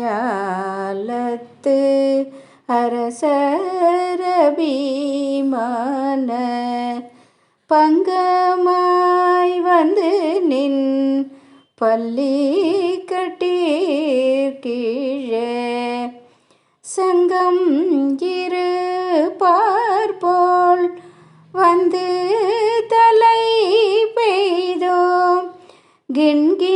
ஞாலத்து அரசரபிமான பங்கமாய் வந்து நின் பள்ளி கட்டீர் கீழே. சங்கம் இரு பார்போல் வந்து தலை பெய்தோம். கிண்கி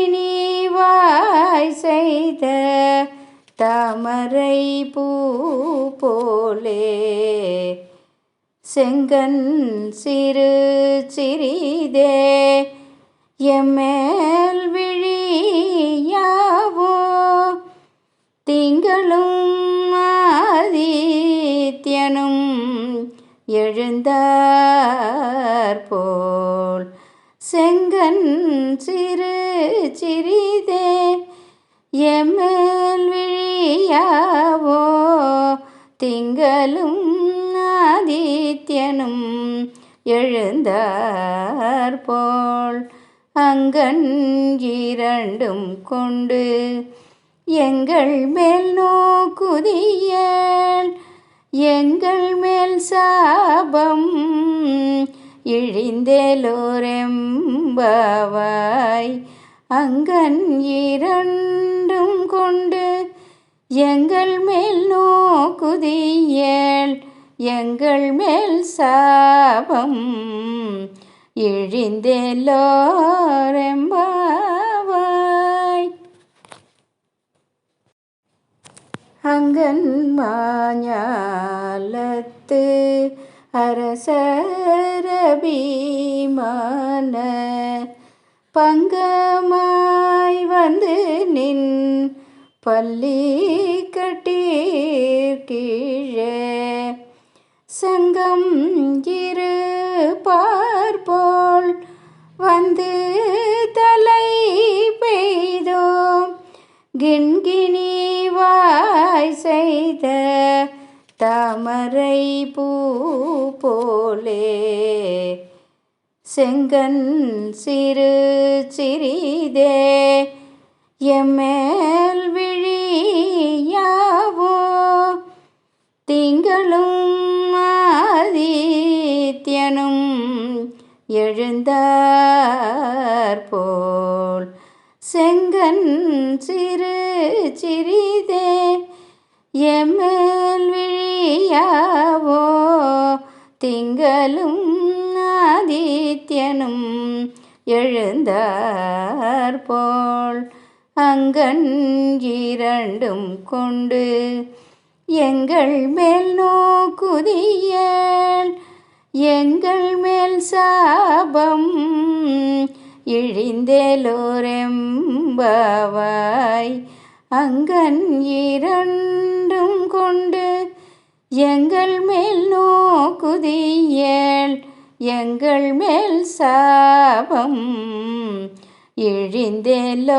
தாமரை பூ போலே. செங்கன் சிறு சிறிதே எம்மேல் விழியாவோ. திங்களும் ஆதித்யனும் எழுந்தார் போல். செங்கன் சிறு சிறிதே எம்மேல் விழியாவோ திங்களும் ஆதித்யனும் எழுந்தார்போல் அங்கன் இரண்டும் கொண்டு எங்கள் மேல் நோக்குதியல். எங்கள் மேல் சாபம் இழிந்தேலோரெம்பாவாய். அங்கன் இரண்டும் கொண்டு எங்கள் மேல் நோக்குதியல் எங்கள் மேல் சாபம் இழிந்தெல்லோரெம்பாவாய். அங்கன் மாஞாலத்து அரசரபிமான பங்கமாய் வந்து நின் பள்ளி கட்டீர் கீழே. சங்கம் இரு பார்போல் வந்து தலை பெய்தோம். கிண்கிணி வாய் செய்த தாமரை பூ போலே. செங்கன் சிறு சிறிதே எம்மேல் விழியாவோ? திங்களும் ஆதித்யனும் எழுந்தார் போல். செங்கன் சிறு சிறிதே எம்மேல் விழியாவோ? திங்களும் ஆதித்யனும் எழுந்தார் போல். அங்கன் இரண்டும் கொண்டு எங்கள் மேல் நோக்குதியல் எங்கள் மேல் சாபம் இழிந்தேலோரெம்பாவாய். அங்கன் இரண்டும் கொண்டு எங்கள் மேல் நோக்குதியல் எங்கள் மேல் சாபம் இழிந்தெல்லோரெம்பா